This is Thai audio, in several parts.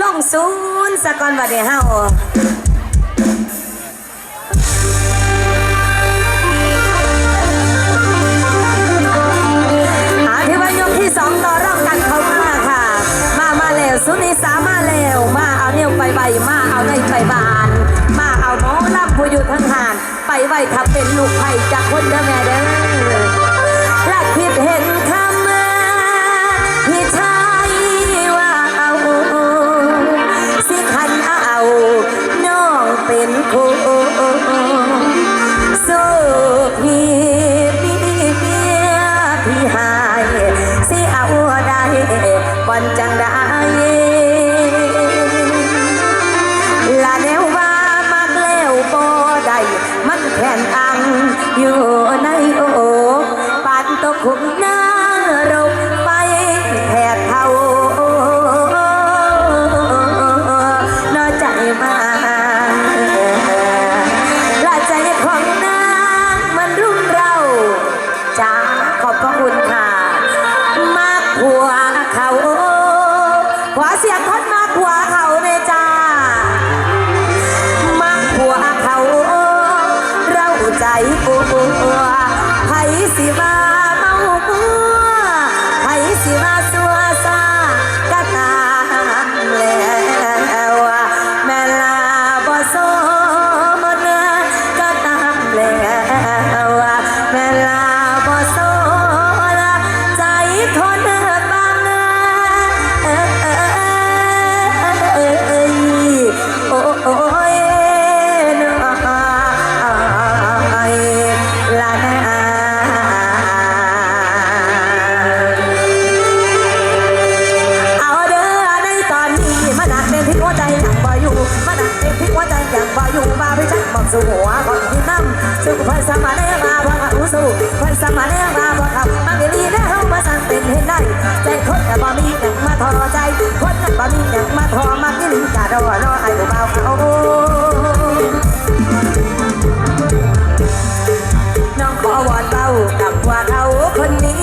ลงศูนย์สะกอนบัดนี้เฮาหาที่ว่ายกที่สองต่อรองกันเข้ามาค่ะมามาแล้วสุนิสามาแล้วมาเอาเนี่ยไปใบมาเอาในไปบาน มาเอาหมอลำผู้อยู่ทั้งหาน ไปไว้ถ้าเป็นลูกไผ่จากคนเด้อแม่เด้อ ใจคนก็บ่มีหยังมาทอใจ คนก็บ่มีหยังมาทอมากิลีกะรอรอไอ้เบาเขาน้องขอวอนเบากับว่าเขาคนนี้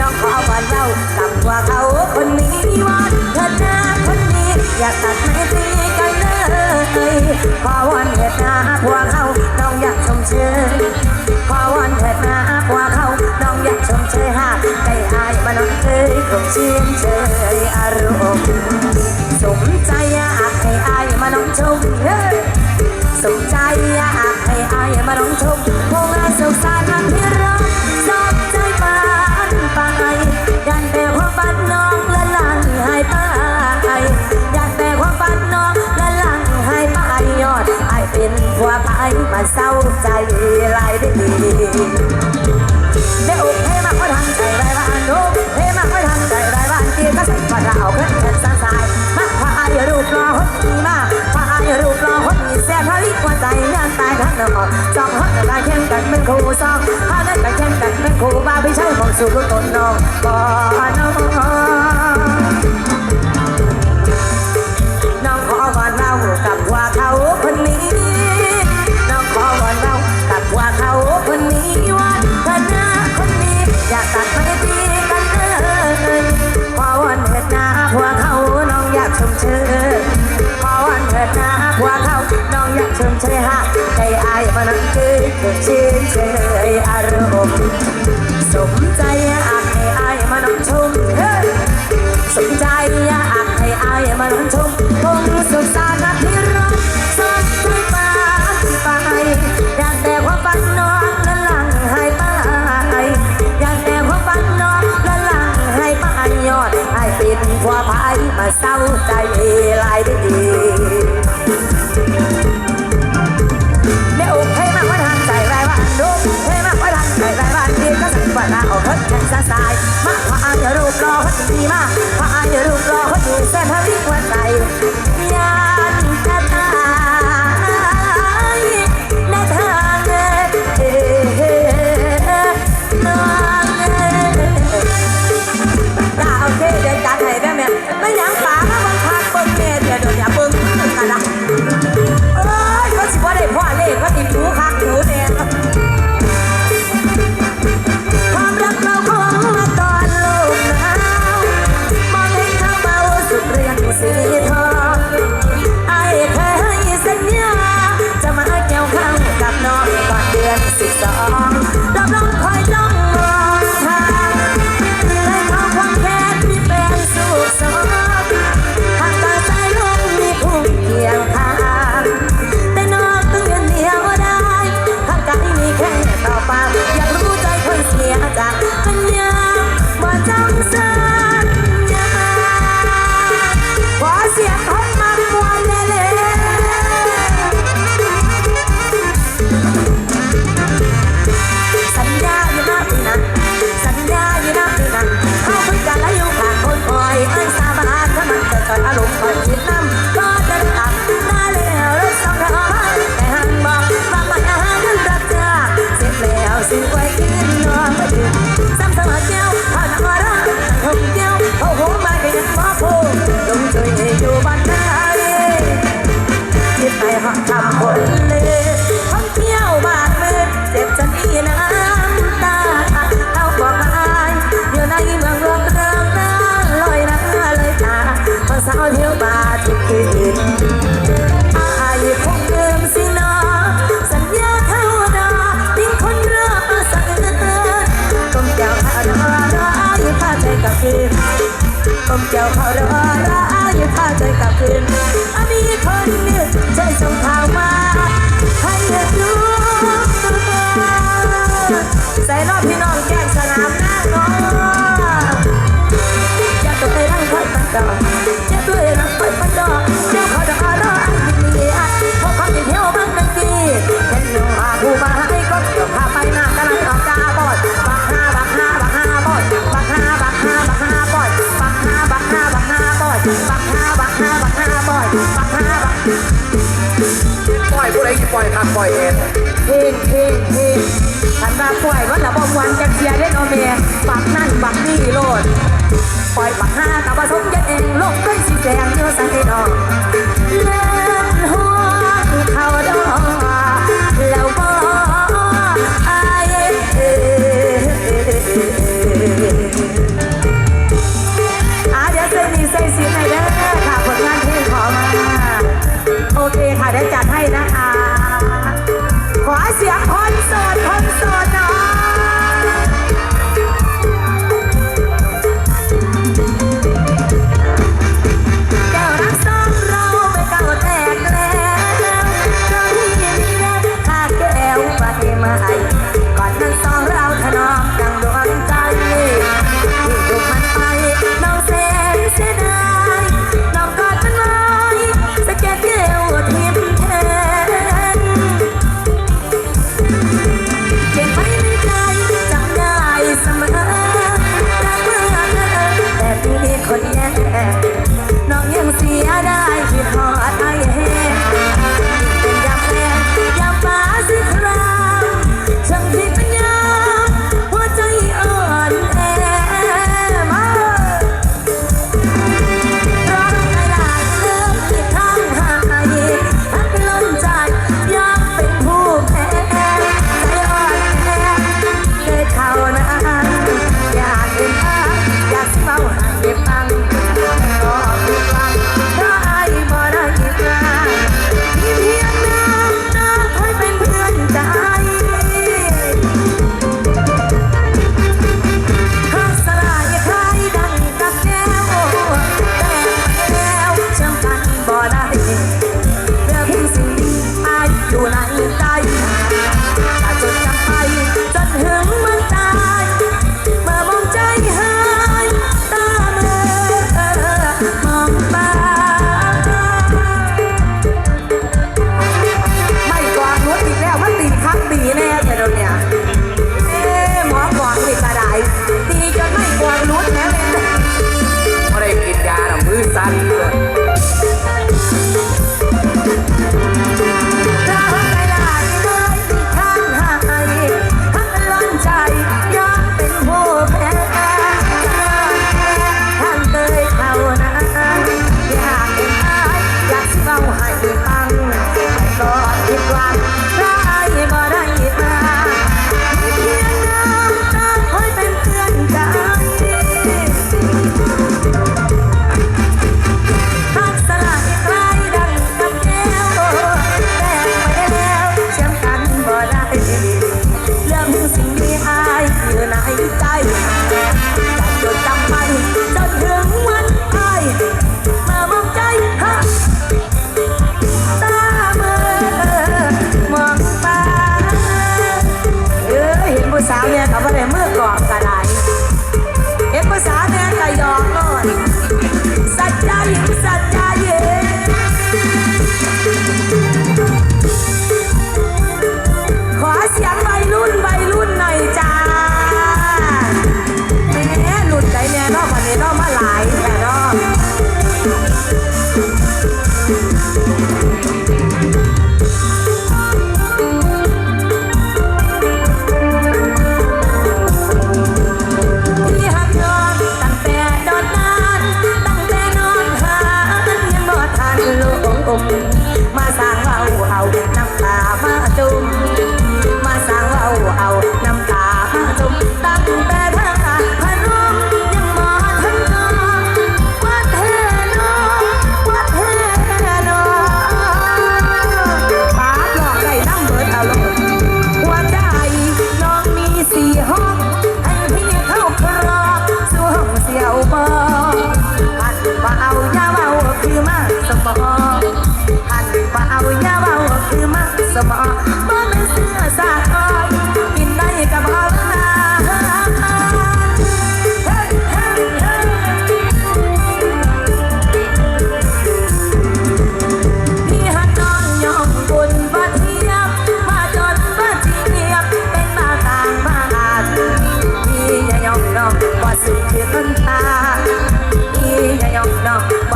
น้องขอวอนเบากับว่าเขาคนนี้วอนเถิดหน้าคนนี้ อยากตัดไม่ตีกันเลยขอวอนเถิดหน้าพวกเขาน้องอยากชมเชยขอวอนเถิดหน้าพวก ชมเชยหากได้อายมาน้องเคยคงชื่นเชยอารมณ์สมใจอยากให้อายมาน้องชมเฮ้ยสุขใจอยากให้อายมาร้องชมพงและสุขสันต์ที่รักชอบใจปานไปยันแต่ความฝันน้องละลังหายไปยันแต่ความฝันน้องละลังหายไปยอดอายเป็นผัวไปมาเศร้าใจหลายด้ แซ่บทะลิหัวใจยังตายทั้งนอกสองคนก็แข่งกันเป็นคู่สองพานั้นก็แข่งกันเป็นคู่บ้าไม่ใช่ของสู่ต้นน้องก่อนน้องน้อง น้องอยากชมเชยฮะใจอายมานั่งเกยชื่นเชยอารมณ์สมใจอยากให้อายมานั่งชม สายมาพาอายรูปรอคนดีมากพาอายรูปรอคนดีแซ่บทะลิหัวใจ six song. Love, love, don't fight. เที่คนเดิมสินะสัญญาเท่านาทิ้งคนรักสักเนินก้มแกวพาราราอยู่พาใจกับคืก้มแกวพาราราอยู่พาใจกับคืมีคนเลือกจส่งทามาให้เธอรู้ใจรอบพี่น้อง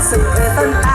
四海登。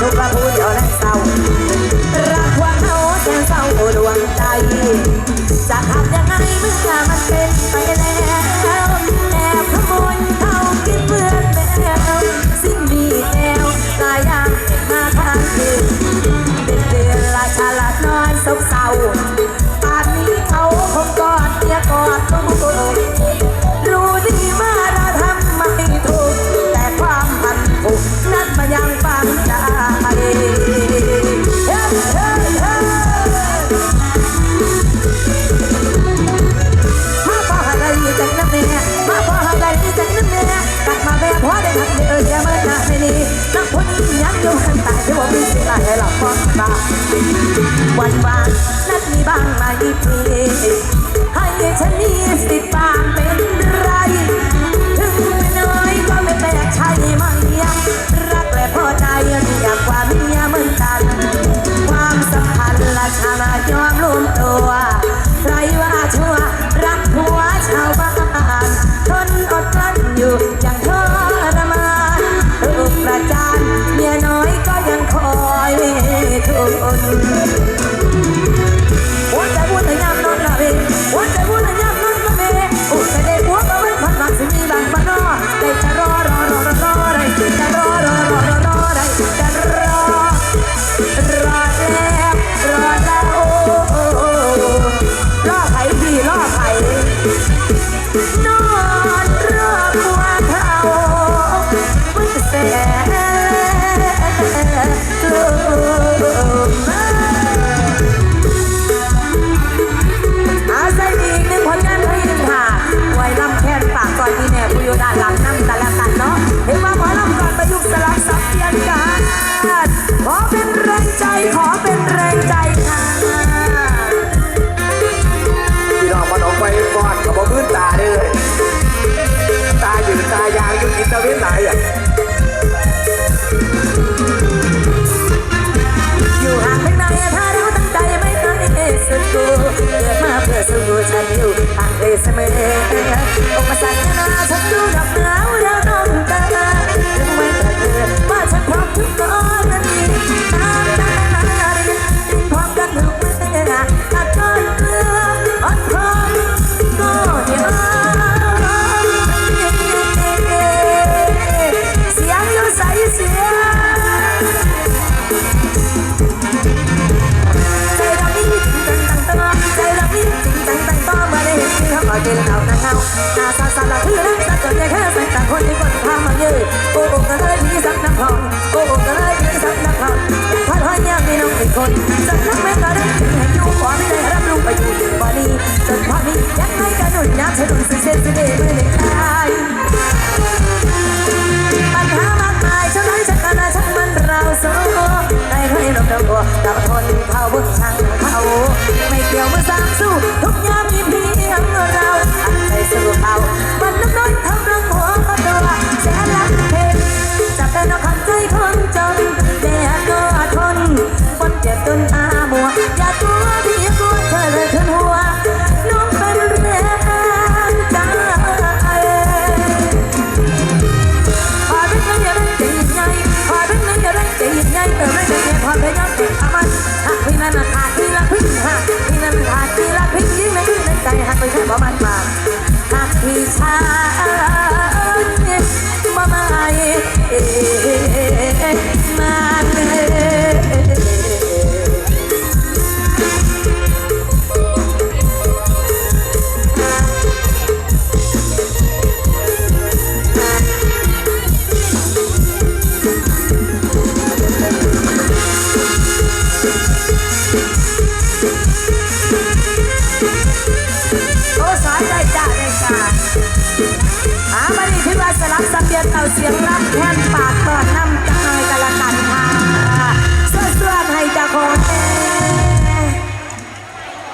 ทุกพระพุทธเอาแล้ว เงาอาสาสละคือรักสัจจะแค่ใส่ต่างคนที่คนพามายืดโอ้โอ้ก็เลยมีสักนักทองโอ้โอ้ก็เลยมีสักนักทองอย่างพัดห้อยยามมีน้องเป็นคนสักนักแม่ก็ได้ถึงเห็นอยู่ขอไม่ได้รับรู้ไปอยู่ถึงวันนี้จนพอมียังไงก็หนุนน้ำถนนสุดเส้นสุดเดมือเด็กตายปัญหามากมายฉันน้อยฉันก็น่าช่างมันเราสู้ในคนนี้ลมเดาตัวกับทนเผาบุญช่างเผาไม่เกี่ยวมือสามสู้ทุกยามมีเพียงเรา สรุปเอาบันน้ำน้อยเธอกระหัวก็ตัวแสนรักเ Ah.